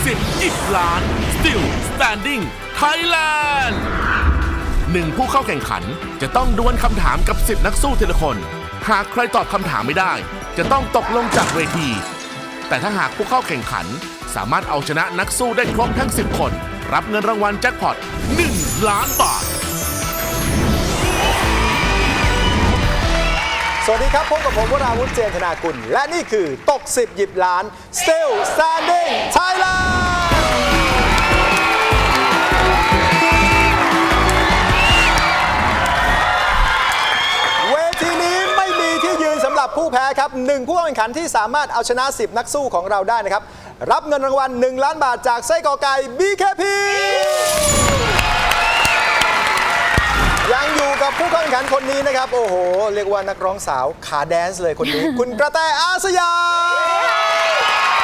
ตกสิบอีกล้าน Still Standing Thailand หนึ่งผู้เข้าแข่งขันจะต้องดวลคำถามกับ10นักสู้ทีละคน หากใครตอบคำถามไม่ได้ จะต้องตกลงจากเวที แต่ถ้าหากผู้เข้าแข่งขัน สามารถเอาชนะนักสู้ได้ครบทั้ง 10 คน รับเงินรางวัลแจ็คพอต1ล้านบาท วัสดีครับ พบกับผมวราวุธเจนธนากุล และนี่คือตก 10 หยิบล้าน Still Standing Thailand เวทีนี้ไม่มีที่ยืนสำหรับผู้แพ้ครับหนึ่งผู้แข่งขันที่สามารถเอาชนะ 10 นักสู้ของเราได้นะครับ รับเงินรางวัล 1 ล้านบาทจากไส้กรอกไก่ BKP กับผู้เข้าแข่งขันคนนี้นะครับ โอ้โห เรียกว่านักร้องสาวขาแดนซ์เลยคนนี้ คุณกระแตอาสยาม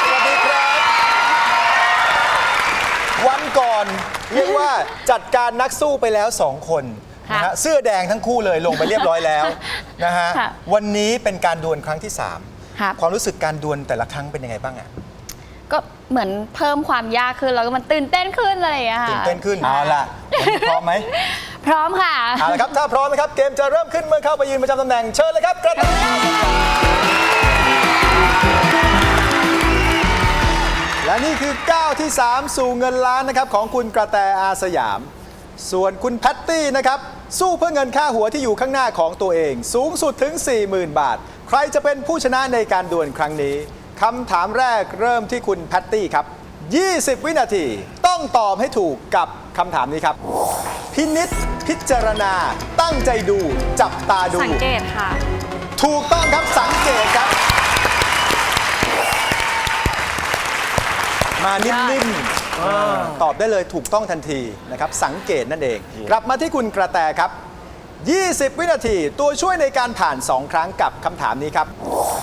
สวัสดีครับ วันก่อน เรียกว่าจัดการนักสู้ไปแล้ว 2 คนนะฮะเสื้อแดงทั้งคู่เลยลงไปเรียบร้อยแล้วนะฮะค่ะวันนี้เป็นการดวลครั้งที่ครับ3ความรู้สึกการดวลแต่ละครั้งเป็นยังไงบ้างอะก็ เหมือนเพิ่มความยากขึ้นแล้วก็มันตื่นเต้นขึ้นอะไรอย่างเงี้ยค่ะตื่นเต้นขึ้นเอาล่ะวันนี้พร้อมไหมพร้อมค่ะเอาละครับถ้าพร้อมนะครับเกมจะเริ่มขึ้นเมื่อเข้าไปยืนประจำตำแหน่งเชิญเลยครับกระแตและนี่คือก้าวที่ 3 สู่เงินล้านนะครับของคุณกระแตอาสยาม ส่วนคุณแพตตี้นะครับสู้เพื่อเงินค่าหัวที่อยู่ข้างหน้าของตัวเอง สูงสุดถึง 40,000 บาท ใครจะเป็นผู้ชนะในการดวลครั้งนี้ คำถามแรกเริ่มที่คุณแพตตี้ครับ 20 วินาที ต้องตอบให้ถูกกับคำถามนี้ครับ พินิษพิจารณา ตั้งใจดู จับตาดู สังเกตค่ะ ถูกต้องครับสังเกตครับ มานิ่มๆอ่าตอบได้เลยถูกต้องทันทีนะครับ สังเกตนั่นเอง กลับมาที่คุณกระแตครับ 20 วินาทีตัวช่วยในการผ่าน 2 ครั้งกับคำถามนี้ครับพบ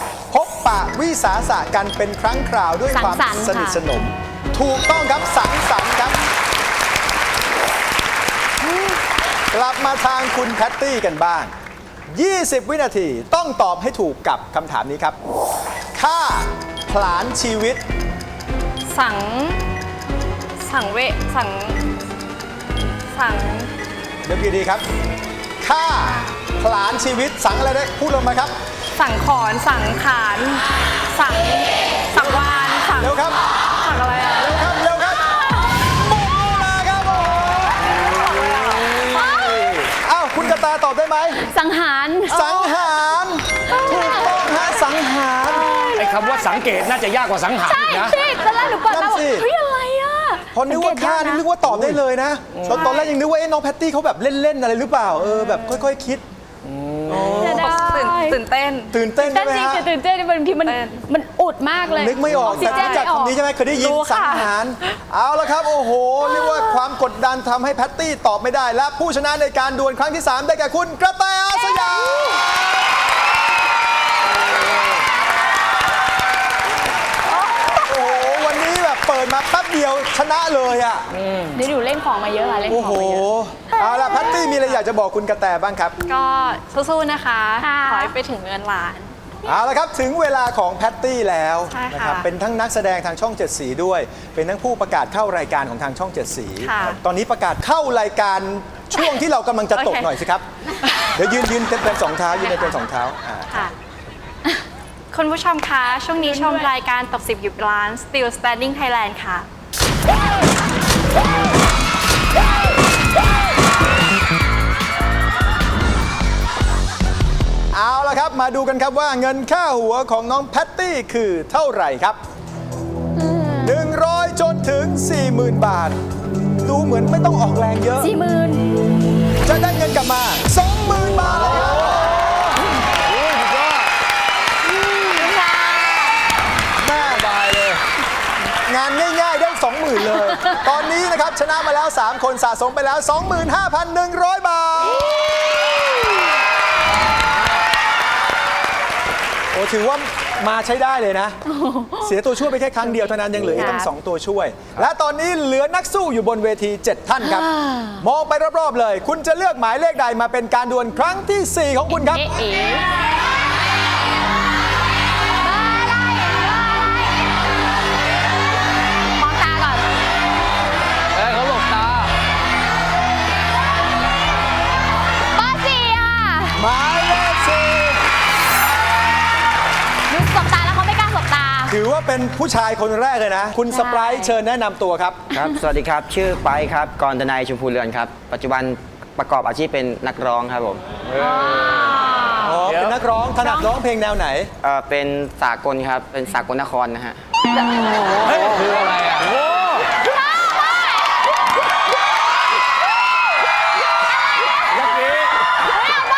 ปะวิสาสะกันเป็นครั้งคราวด้วยความสังสรรค์สนิทค่ะ สนม ถูกต้องครับสังสรรค์ครับ กลับมาทางคุณแพตตี้กันบ้าง 20 วินาทีต้องตอบให้ถูกกับคำถามนี้ครับค่าผลาญชีวิต สัง สังเวสัง สัง เดี๋ยวดีๆครับ ค่าผลาญชีวิตสังอะไรได้พูดลงมาครับ สังขอนสังขารสังสังวานสังเร็วครับ สังอะไรอะเร็วครับ เร็วครับหมดเวลาครับโอ้โหอ้าวคุณกระตาตอบได้ไหม สังหาร สังหารถูกต้องฮะสังหาร ไอ้คำว่าสังเกตน่าจะยากกว่าสังหารใช่อีกนะใช่ตอนแรกหนูเปิดนั่มานสิ เฮ้ยอะไรอะพอนึกว่าค่านี่นึกว่าตอบได้เลยนะ ตอนตอนแรกยังนึกว่าเอ๊ะน้องแพตตี้เขาแบบเล่น ๆ อะไรหรือเปล่า เออแบบค่อย ๆ คิด จะได้ ตื่นตื่นเต้น ตื่นเต้นแต่ใช่ไหมจริงฮะ จะตื่นเต้นบางทีมันเต้นมันอุดมากเลยนึกไม่ออกซิแต่เจรู้จักไม่ออคำนี้ใช่ไหมเคยได้ยินรู้สังค่ะหาร เอาละครับ โอ้โหเรียกว่าความกดดันทำให้แพตตี้ตอบไม่ได้ และผู้ชนะในการดวลครั้งที่ 3 ได้แก่คุณกระแตอาสยามโอ้โห วันนี้แบบเปิ ดมาแป๊บเดียวชนะเลยอะ เดี๋ยวหนูเล่นของมาเยอะค่ะเล่นขโอ้องโห มาเยอะเอาละแพตตี้มีอะไรอยากจะบอกคุณกระแตบ้างครับ ก็สู้ๆนะคะค่ะขอให้ไปถึงเงินล้าน เอาละครับ ถึงเวลาของแพตตี้แล้วใช่ค่ะนะครับเป็นทั้งนักแสดงทางช่องเจ็ดสีด้วย เป็นทั้งผู้ประกาศเข้ารายการของทางช่องเจ็ดสีค่ะตอนนี้ประกาศเข้ารายการช่วงที่เรากำลังจะตกโอเค หน่อยสิครับ เดี๋ยวยืนยืนเต็มเต็มสองเท้ายืนเต็มเต็มสองเท้าอ่า ค่ะ คุณผู้ชมคะ ช่วงนี้ชมรายการตกสิบหยิบล้าน Still Standing Thailand ค่ะ เอาละครับ มาดูกันครับว่าเงินค่าหัวของน้องแพตตี้คือเท่าไหร่ครับ 100 จนถึง 40,000 บาท ดูเหมือนไม่ต้องออกแรงเยอะ สี่หมื่นจะได้เงินกลับมา20,000 ชนะมาแล้ว 3 คนสะสมไปแล้ว 25,100 บาท โอ้ถือว่ามาใช้ได้เลยนะ เสียตัวช่วยไปแค่ครั้งเดียวเท่านั้นยังเหลืออีกตั้ง 2 ตัวช่วย และตอนนี้เหลือนักสู้อยู่บนเวที 7 ท่านครับ มองไปรอบๆเลย คุณจะเลือกหมายเลขใดมาเป็นการดวลครั้งทีสี่4 ของคุณครับ เอ๊ะ ถือว่าเป็นผู้ชายคนแรกเลยนะ คุณสไปร์เชิญแนะนำตัวครับ ครับ สวัสดีครับ ชื่อไปครับ กรดนายชมพูเรือนครับ ปัจจุบันประกอบอาชีพเป็นนักร้องครับผมอ๋อเดี๋ยวเป็นนักร้องถนัดร้องเพลงแนวไหน เอ่อเป็นสากลครับ เป็นสากลนครนะฮะเฮ้ยคืออะไรอะโอ้เมื่อกี้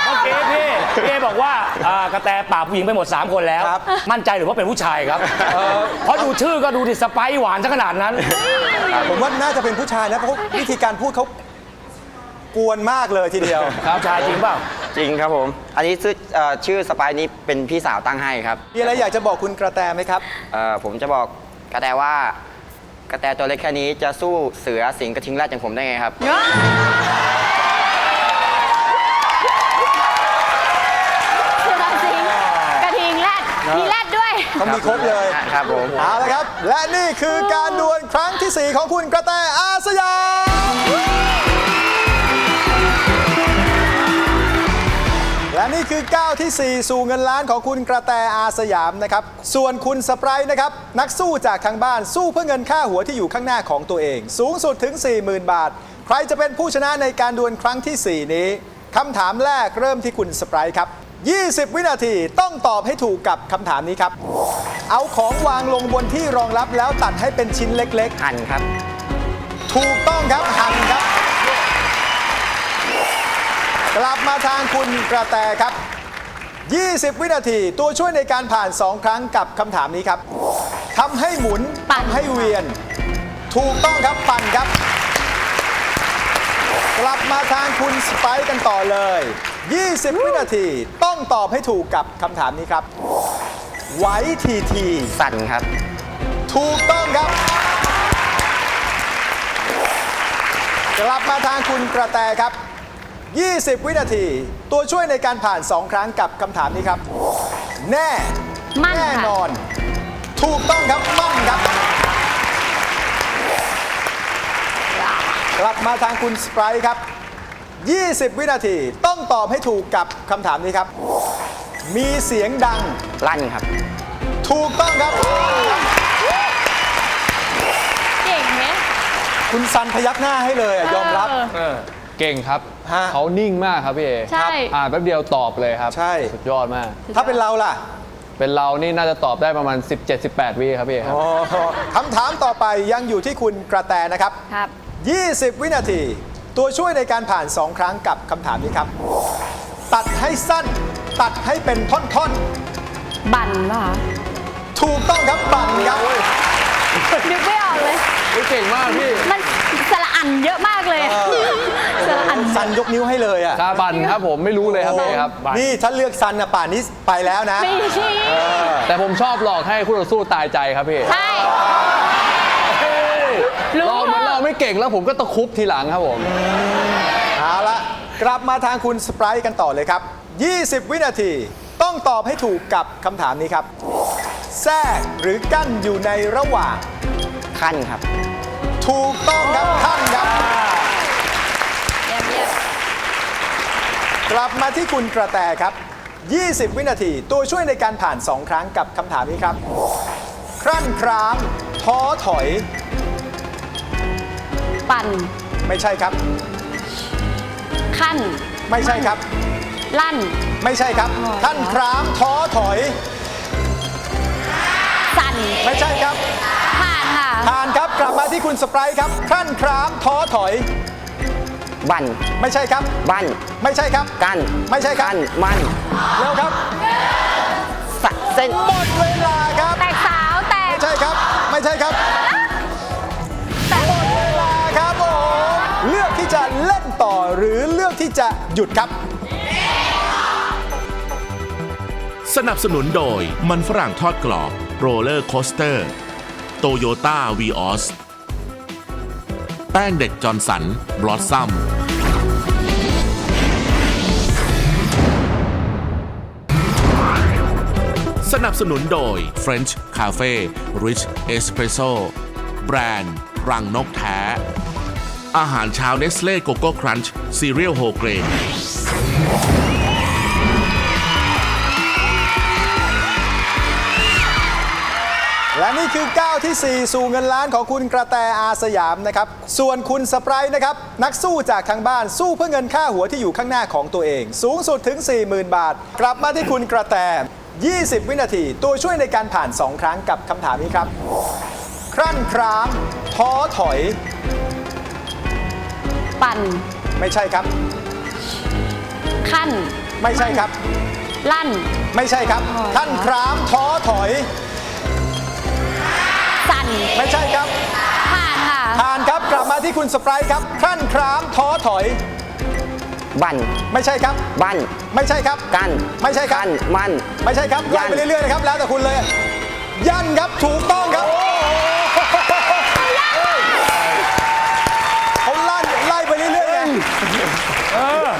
เมื่อกี้พี่พี่เอ บอกว่าอ่ากระแตป่าบผู้หญิงไปหมด 3 คนแล้ว ครับ มั่นใจหรือว่าเป็นผู้ชายครับเพราะดูชื่อก็ดูดิสไปซ์หวานซะขนาดนั้น ผมว่าน่าจะเป็นผู้ชายนะ เพราะวิธีการพูดเขากวนมากเลยทีเดียวครับชายจริงเปล่า จริงครับผม อันนี้ชื่อเอ่อชื่อสไปายนี้เป็นพี่สาวตั้งให้ครับมีอะไรอยากจะบอกคุณกระแตไหมครับ เอ่อผมจะบอกกระแตว่ากระแตตัวเล็กแค่นี้จะสู้เสือสิงห์กระทิงแรดอย่างผมได้ไงครับ เสือสิงกระทิงแรดมีแรดด้วย เขามีครบเลยครับผมเอาละครับ และนี่คือการดวลครั้งที่ 4 ของคุณกระแตอาสยามและนี่คือก้าวที่ 4 สู่เงินล้านของคุณกระแตอาสยามนะครับ ส่วนคุณสไปร์นะครับ นักสู้จากทางบ้านสู้เพื่อเงินค่าหัวที่อยู่ข้างหน้าของตัวเอง สูงสุดถึง 40,000 บาท ใครจะเป็นผู้ชนะในการดวลครั้งทีสี่4 นี้คำถามแรกเริ่มที่คุณสไปร์ครับ 20 วินาทีต้องตอบให้ถูกกับคำถามนี้ครับ เอาของวางลงบนที่รองรับแล้วตัดให้เป็นชิ้นเล็ก หั่นครับ ๆ ถูกต้องครับหั่นครับ กลับมาทางคุณกระแตครับ 20 วินาทีตัวช่วยในการผ่าน 2 ครั้งกับคำถามนี้ครับทำให้หมุนปั่น ทำให้เวียน ถูกต้องครับปั่นครับ กลับมาทางคุณสไปซ์กันต่อเลย 20 วินาที ต้องตอบให้ถูกกับคำถามนี้ครับ ไว้ทีที สั่นครับ ถูกต้องครับ กลับมาทางคุณกระแตครับ 20 วินาที ตัวช่วยในการผ่าน 2 ครั้งกับคำถามนี้ครับ แน่ มั่นแน่ค่ะนอน ถูกต้องครับ มั่นครับ กลับมาทางคุณสไปร์ครับ 20 วินาที ต้องตอบให้ถูกกับคำถามนี้ครับ มีเสียงดัง ลั่นครับ ถูกต้องครับ เก่งไหม คุณซันพยักหน้าให้เลยอะยอมรับ เออ เก่งครับ ฮะเขานิ่งมากครับพี่เอใช่อ่านแป๊บเดียวตอบเลยครับใช่ สุดยอดมาก ถ้าเป็นเราล่ะ เป็นเรานี่น่าจะตอบได้ประมาณ 17-18 วิครับพี่เอครับอ๋อคำถามต่อไปยังอยู่ที่คุณกระแตนะครับ ครับ 20 วินาที ตัวช่วยในการผ่าน 2 ครั้งกับคำถามนี้ครับ ตัดให้สั้น ตัดให้เป็นท่อนบั่นป่ะคะๆ ถูกต้องครับบั่นครับนึกไม่ออกเลยเก่งมากพี่มันสระอันเยอะมากเลยสระอันซันยกนิ้วให้เลยอะคาบันครับผมไม่รู้เลยครับพี่เอครับ นี่ถ้าเลือกซันนะป่านนี้ไปแล้วนะ ไม่ใช่แต่ผมชอบหลอกให้คู่ต่อสู้ตายใจครับพี่ ใช่รู้หลอก เหมือนเราไม่เก่งแล้วผมก็ตะครุบทีหลังครับผม เอาละกลับมาทางคุณสไปร์กันต่อเลยครับ 20 วินาทีต้องตอบให้ถูกกับคำถามนี้ครับ แทรกหรือกั้นอยู่ในระหว่าง ขั้นครับ ถูกต้องครับท่านครับ เยี่ยมเยี่ยมกลับมาที่คุณกระแตครับ 20 วินาที ตัวช่วยในการผ่าน 2 ครั้งกับคำถามนี้ครับ ครั่นคราม ท้อถอย ปั่น ไม่ใช่ครับ ขั้น ไม่ใช่ครับ ลั่น ไม่ใช่ครับ ท่านครามท้อถอย สั่น ไม่ใช่ครับ ผ่านค่ะ ผ่านครับกลับมาที่คุณสไปร์ครับครั่นครามท้อถอย บั่นไม่ใช่ครับ บั่นไม่ใช่ครับ กั้นไม่ใช่ครับ กั้นมันเร็วครับสะเส้นหมดเวลาครับ แตกสาวแตก ไม่ใช่ครับ ไม่ใช่ครับ ที่จะหยุดครับ สนับสนุนโดยมันฝรั่งทอดกรอบโรลเลอร์โคสเตอร์โตโยต้าวีออสแป้งเด็กจอร์นสันบลอสซัมสนับสนุนโดย French Cafe Rich Espresso แบรนด์ รังนกแท้ อาหารเช้าเนสเล่โกโก้ครันช์ซีเรียลโฮเกรนและนี่คือก้าวทีสี่ 4 สู่เงินล้านของคุณกระแตอาสยามนะครับ ส่วนคุณสไปร์นะครับ นักสู้จากทางบ้านสู้เพื่อเงินค่าหัวที่อยู่ข้างหน้าของตัวเอง สูงสุดถึง 40,000 บาท กลับมาที่คุณกระแต 20 วินาที ตัวช่วยในการผ่าน 2 ครั้งกับคำถามนี้ครับ ครั่นครามท้อถอย ปั่น ไม่ใช่ครับ ขั้น ไม่ใช่ครับ ลั่น ไม่ใช่ครับ ท่านครามท้อถอย สั่น ไม่ใช่ครับ ผ่านค่ะ ผ่านครับ กลับมาที่คุณสไปร์ครับครั่นครามท้อถอย บัน ไม่ใช่ครับ บัน ไม่ใช่ครับ กัน ไม่ใช่ครับกันมัน ไม่ใช่ครับยัไล่นไปเรื่อยๆนะครับ แล้วแต่คุณเลย ยันครับ ถูกต้องครับเขาลั่นไล่ไปเรื่อยๆไง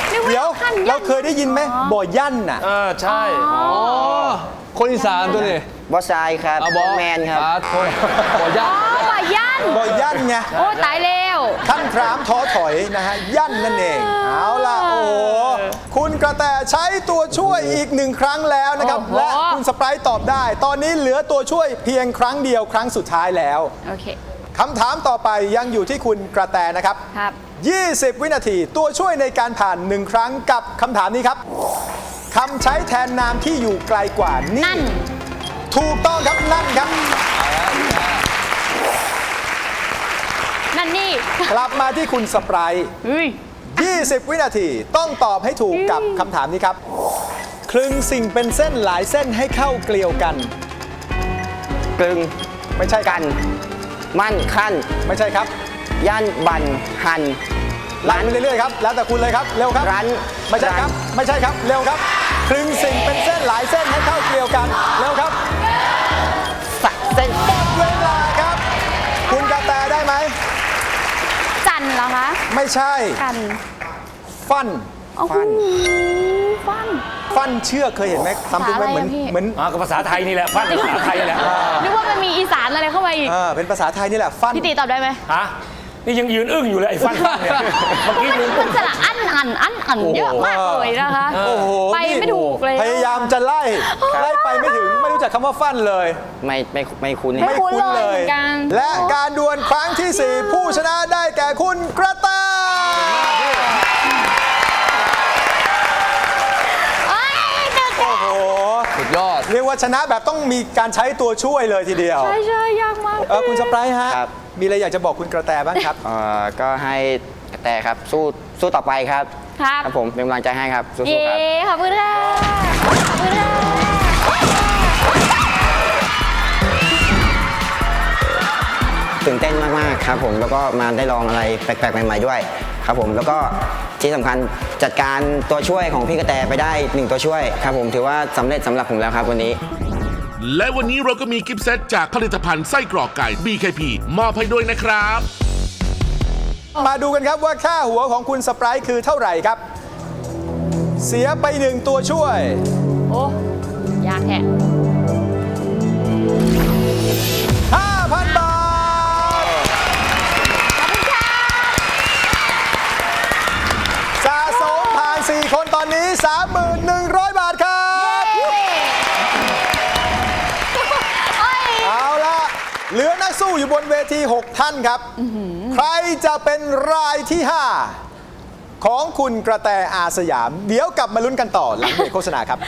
เดี๋ยว เราเคยได้ยินไหมบ่อยันน่ะเออใช่อ๋อคนอีสานตัวนี้บอสไซครับเอาบอแมนครับอ่าโทษบอยันอ๋อบ่ายันบ่อยันไงโอ้ตายแล้ว ท่านครามท้อถอยนะฮะ ยันนั่นเอง เอาล่ะ โอ้โห คุณกระแตใช้ตัวช่วยอีกหนึ่งครั้งแล้วนะครับ โอ้โห และคุณสไปร์ตอบได้ ตอนนี้เหลือตัวช่วยเพียงครั้งเดียวครั้งสุดท้ายแล้ว โอเค คำถามต่อไปยังอยู่ที่คุณกระแตนะครับ ครับ 20 วินาทีตัวช่วยในการผ่านหนึ่งครั้งกับคำถามนี้ครับคำใช้แทนนามที่อยู่ไกลกว่านี่นั่น ถูกต้องครับนั่นครับ นั่นนี่กลับมาที่คุณสไปร์เฮ้ย 20 วินาทีต้องตอบให้ถูกกับคำถามนี้ครับคลึงสิ่งเป็นเส้นหลายเส้นให้เข้าเกลียวกัน กลึงไม่ใช่กัน มั่นขั้น ไม่ใช่ครับย่านบันหันไล่ไปเรื่อยๆครับแล้วแต่คุณเลยครับเร็วครับรั้นไม่ใช่ครับไม่ใช่ครับเร็วครับคลึงสิ่งเป็นเส้นหลายเส้นให้เข้าเกลียวกันเร็วครับสักเส้นหมดเวลาครับ คุณกระแตได้ไหมจันเหรอคะไม่ใช่กันฟัน โอ้โหฟัน ฟันเชือกเคยเห็นไหมทำถูกไหมอะไรอะเหมือนพี่เหมือนอ่าก็ภาษาไทยนี่แหละฟันภาษาไทยนี่แหละนึกว่ามันมีอีสานอะไรเข้ามาอีกเออเป็นภาษาไทยนี่แหละฟันพี่ตีตอบได้ไหมฮะนี่ยังยืนอึ้งอยู่เลยไอ้ฟันฟันเนี่ยเมื่อกี้ยืนมันสละอันอันอันอันเยอะมากเลยนะคะโอ้โหไปไม่ถูกเลยพยายามจะไล่ไล่ไปไม่ถึงไม่รู้จักคำว่าฟันเลย ไม่ไม่ไม่คุ้นไม่คุ้นเลยเหมือนกันและการดวลครั้งที่ 4 ผู้ชนะได้แก่คุณกระแตเเรียกว่าชนะแบบต้องมีการใช้ตัวช่วยเลยทีเดียวใช่ใช่ยากมากเออคุณสไปร์ฮะครับ มีอะไรอยากจะบอกคุณกระแตบ้างครับ เอ่อก็ให้กระแตครับสู้สู้ต่อไปครับครับ ครับผมเป็นกำลังใจให้ครับสู้เย้ๆครับ ขอบคุณค่ะขอบคุณค่ะตื่นเต้นมาก ๆ ครับผมแล้วก็มาได้ลองอะไรแปลก ๆ ใหม่ ๆ ด้วย ครับผมแล้วก็ที่สำคัญจัดการตัวช่วยของพี่กระแตไปได้หนึ่งตัวช่วยครับผมถือว่าสำเร็จสำหรับผมแล้วครับวันนี้ และวันนี้เราก็มีกิฟต์เซตจากผลิตภัณฑ์ไส้กรอกไก่ BKP มอบให้ด้วยนะครับ มาดูกันครับว่าค่าหัวของคุณสไปร์คือเท่าไหร่ครับ เสียไปหนึ่งตัวช่วย โอ้ ผ่าน4คนตอนนี้3,100 บาทครับเอาละเหลือนักสู้อยู่บนเวที 6 ท่านครับ ใครจะเป็นรายที่ 5 ของคุณกระแตอาสยาม เดี๋ยวกลับมาลุ้นกันต่อหลังเบรกโฆษณาครับ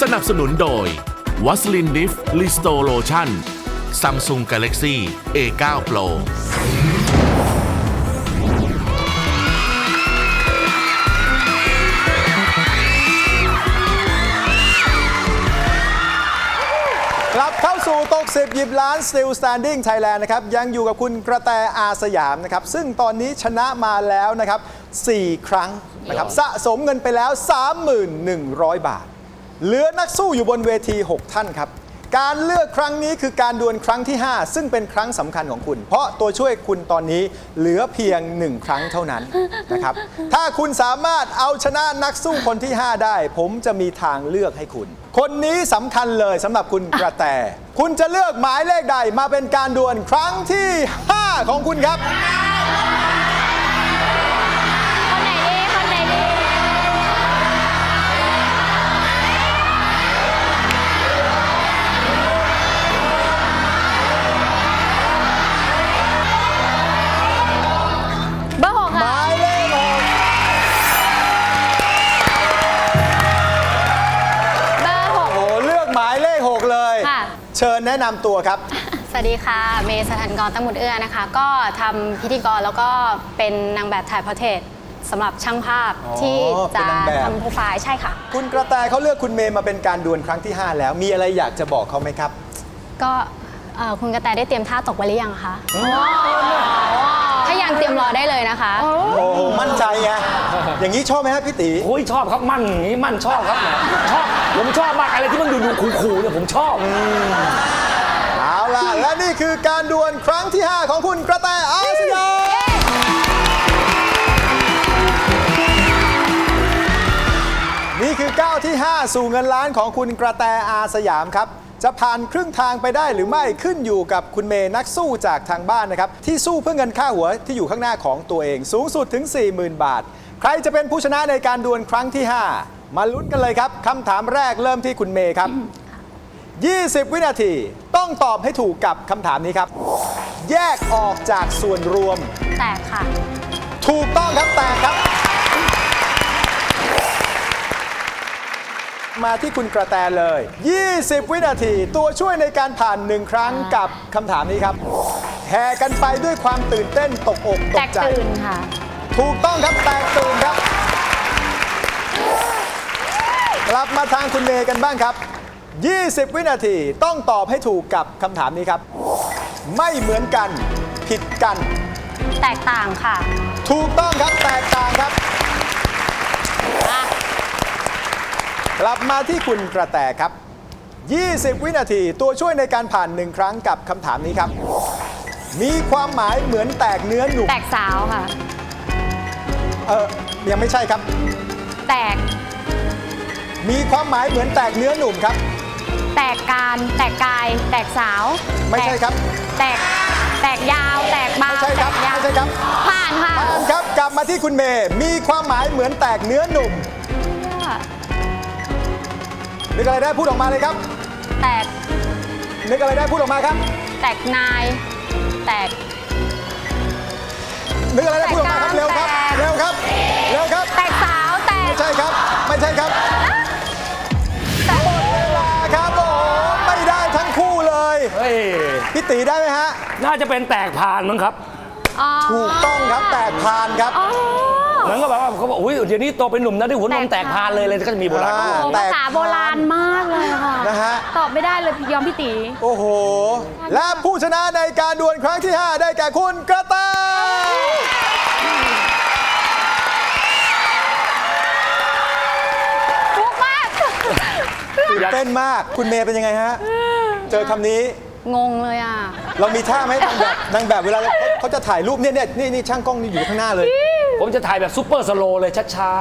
สนับสนุนโดย วัสลินดิฟลิสโตโลชั่นซัมซุงกาเล็กซี่ A9 Pro กลับเข้าสู่ตก 10 หยิบล้าน Still Standing Thailand นะครับ ยังอยู่กับคุณกระแตอาสยามนะครับ ซึ่งตอนนี้ชนะมาแล้วนะครับ 4 ครั้งนะครับ สะสมเงินไปแล้ว 3,100บาท เหลือนักสู้อยู่บนเวที 6 ท่านครับ การเลือกครั้งนี้คือการดวลครั้งที่ 5 ซึ่งเป็นครั้งสำคัญของคุณ เพราะตัวช่วยคุณตอนนี้เหลือเพียง 1 ครั้งเท่านั้นนะครับ ถ้าคุณสามารถเอาชนะนักสู้คนที่ 5 ได้ ผมจะมีทางเลือกให้คุณ คนนี้สำคัญเลยสำหรับคุณกระแต คุณจะเลือกหมายเลขใดมาเป็นการดวลครั้งที่ 5 ของคุณครับ แนะนำตัวครับ สวัสดีค่ะ เมย์สถานกรตั้งหมุดเอื้อนะคะ ก็ทำพิธีกรแล้วก็เป็นนางแบบถ่ายพอร์เทรตสำหรับช่างภาพอ๋อที่เป็จะนนางแบบ ทำโปรไฟล์ใช่ค่ะ คุณกระแตเขาเลือกคุณเมย์มาเป็นการดวลครั้งที่ 5 แล้ว มีอะไรอยากจะบอกเขาไหมครับ ก็เอ่อคุณกระแตได้เตรียมท่าตกไว้หรือยังคะถ้ายังเตรียมรอได้เลยนะคะ โอ้โหมั่นใจไงอย่างนี้ชอบไหมฮะพี่ตี โอ้ยชอบครับมั่นอย่างนี้มั่นชอบครับแหมชอบผมชอบมากอะไรที่มันดูดูขู่ๆเนี่ยผมชอบเอา ล่ะและนี่คือการดวลครั้งที่ 5 ของคุณกระแตอาสยามนี่คือก้าวที่ 5 สู่เงินล้านของคุณกระแตอาสยามครับ จะผ่านครึ่งทางไปได้หรือไม่ขึ้นอยู่กับคุณเมย์นักสู้จากทางบ้านนะครับ ที่สู้เพื่อเงินค่าหัวที่อยู่ข้างหน้าของตัวเองสูงสุดถึง 40,000 บาท ใครจะเป็นผู้ชนะในการดวลครั้งที่ 5 มาลุ้นกันเลยครับคำถามแรกเริ่มที่คุณเมย์ครับ 20 วินาที ต้องตอบให้ถูกกับคำถามนี้ครับ แยกออกจากส่วนรวม แตกค่ะ ถูกต้องครับแต่ครับ มาที่คุณกระแตเลย 20 วินาที ตัวช่วยในการผ่านหนึ่งครั้งกับคำถามนี้ครับ แห่กันไปด้วยความตื่นเต้นตกอกตแตกกใจ ตื่นค่ะ ถูกต้องครับแตกตื่นครับ กลับมาทางคุณเมย์กันบ้างครับ 20 วินาทีต้องตอบให้ถูกกับคำถามนี้ครับ ไม่เหมือนกัน ผิดกัน แตกต่างค่ะถูกต้องครับแตกต่างครับกลับมาที่คุณกระแตครับ 20 วินาทีตัวช่วยในการผ่านหนึ่งครั้งกับคำถามนี้ครับ มีความหมายเหมือนแตกเนื้อหนุ่มแตกสาวค่ะ เออยังไม่ใช่ครับ แตกมีความหมายเหมือนแตกเนื้อหนุ่มครับ แตกการ แตกกาย แตกสาวไม่ใช่ครับ แตกแตกยาว แตกบาไม่งใช่ครับแตกยาวไม่ใช่ครับผ่านค่ะผ่านครับกลับมาที่คุณเมย์มีความหมายเหมือนแตกเนื้อหนุ่มนึกอะไรได้พูดออกมาเลยครับ แตกนึกอะไรได้พูดออกมาครับ แตกนาย แตกนึกอะไรได้พูดออกมาครับแตกเร็วครับแตกเร็วครับ ตีได้ไหมฮะ น่าจะเป็นแตกผ่านมั้งครับถูกต้องครับแตกพานครับเหมือนกับแบบว่าเขาบอกอุ้ยเดี๋ยวนี้โตเป็นหนุ่มนะได้หัวนมแตกพานเลยเลยก็จะมีโบราณอ่าเขาบอกแตภากษาโบราณมากเลยค่ะ นะฮะ ตอบไม่ได้เลยยอมพี่ตี โอ้โห และผู้ชนะในการดวลครั้งที่ 5 ได้แก่คุณกระต่ายฟุกมาก ตื่นเต้นมากคุณเมย์เป็นยังไงฮะ เจอคำนี้ งงเลยอะ เรามีท่าไหมนางแบบนางแบบเวลาเขาเขาจะถ่ายรูปเนี่ยเนี่ยนี่นี่ช่างกล้องนี่อยู่ข้างหน้าเลยผมจะถ่ายแบบซูเปอร์สโลว์เลยช้า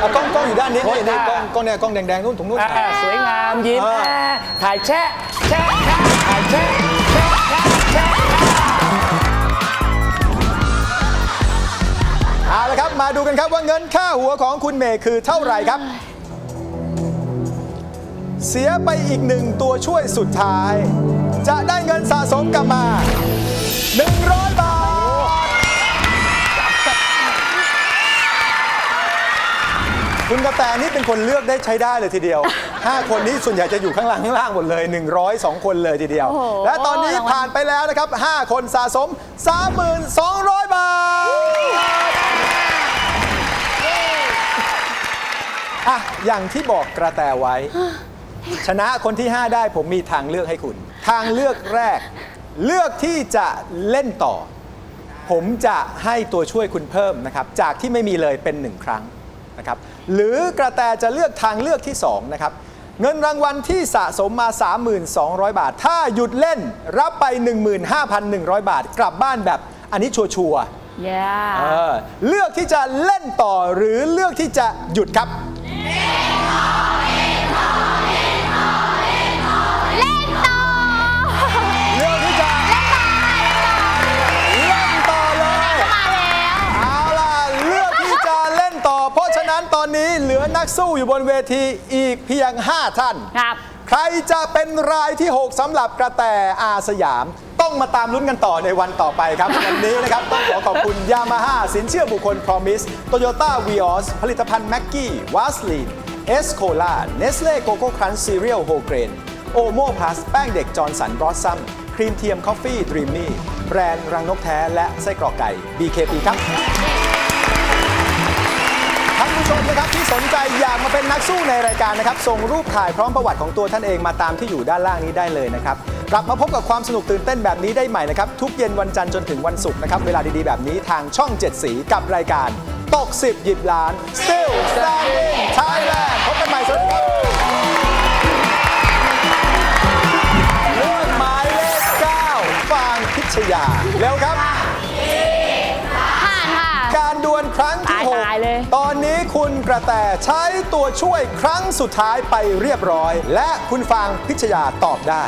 เอากล้องกล้องอยู่ด้านนี้โพสนี่ท่านี่กล้องกล้องเนี่ยกล้องแดงๆนู่นตรงนู้น ๆอ่าสวยงามยิ้มเอออ่าถ่ายแชะแชะแชะถ่ายแชะแชะแชะแชะเอาละครับมาดูกันครับว่าเงินค่าหัวของคุณเมย์คือเท่าไหร่ครับ เสียไปอีกหนึ่งตัวช่วยสุดท้าย จะได้เงินสะสมกลับมา 100 บาท คุณกระแตนี่เป็นคนเลือกได้ใช้ได้เลยทีเดียว 5 คนนี้ส่วนใหญ่จะอยู่ข้างล่างข้างล่างหมดเลย 102 คนเลยทีเดียว โอ้โห และตอนนี้ผ่านไปแล้วนะครับ 5 คนสะสม 3,200 บาท อะ อย่างที่บอกกระแตไว้ ชนะคนที่ 5 ได้ผมมีทางเลือกให้คุณ ทางเลือกแรก เลือกที่จะเล่นต่อ ผมจะให้ตัวช่วยคุณเพิ่มนะครับ จากที่ไม่มีเลยเป็น 1 ครั้งนะครับ หรือกระแตจะเลือกทางเลือกที่2นะครับ เงินรางวัลที่สะสมมา 3,200 บาท ถ้าหยุดเล่นรับไป 15,100 บาท กลับบ้านแบบอันนี้ชัวร์ๆ yeah เออเลือกที่จะเล่นต่อหรือเลือกที่จะหยุดครับ เกสู้อยู่บนเวทีอีกเพียง 5 ท่าน ครับ ใครจะเป็นรายที่ 6สำหรับกระแตอาสยาม ต้องมาตามลุ้นกันต่อในวันต่อไปครับ วันนี้นะครับ ต้องขอขอบคุณยามาฮ่าสินเชื่อบุคคล Promise Toyota Vios ผลิตภัณฑ์แม็กกี้วาสลีนเอสโคลาเนสเล่โกโก้ครันช์ซีเรียลโฮเกรนโอโมพลัสแป้งเด็กจอร์นสันบรอสซัมครีมเทียมคอฟฟี่ดรีมมี่แบรนด์รังนกแท้และไส้กรอกไก่ BKP ครับ ท่านผู้ชมนะครับที่สนใจ รายการนะครับส่งรูปถ่ายพร้อมประวัติของตัวท่านเองมาตามที่อยู่ด้านล่างนี้ได้เลยนะครับกลับมาพบกับความสนุกตื่นเต้นแบบนี้ได้ใหม่นะครับทุกเย็นวันจันทร์จนถึงวันศุกร์นะครับเวลาดีๆแบบนี้ทางช่อง 7 สีกับรายการตก10หยิบล้าน Still Standing Thailand พบกันใหม่สวัสดีครับเลือกหมายเลข9ฟางพิชยา เร็วครับ คุณกระแตใช้ตัวช่วยครั้งสุดท้ายไปเรียบร้อย และคุณฟางพิชยาตอบได้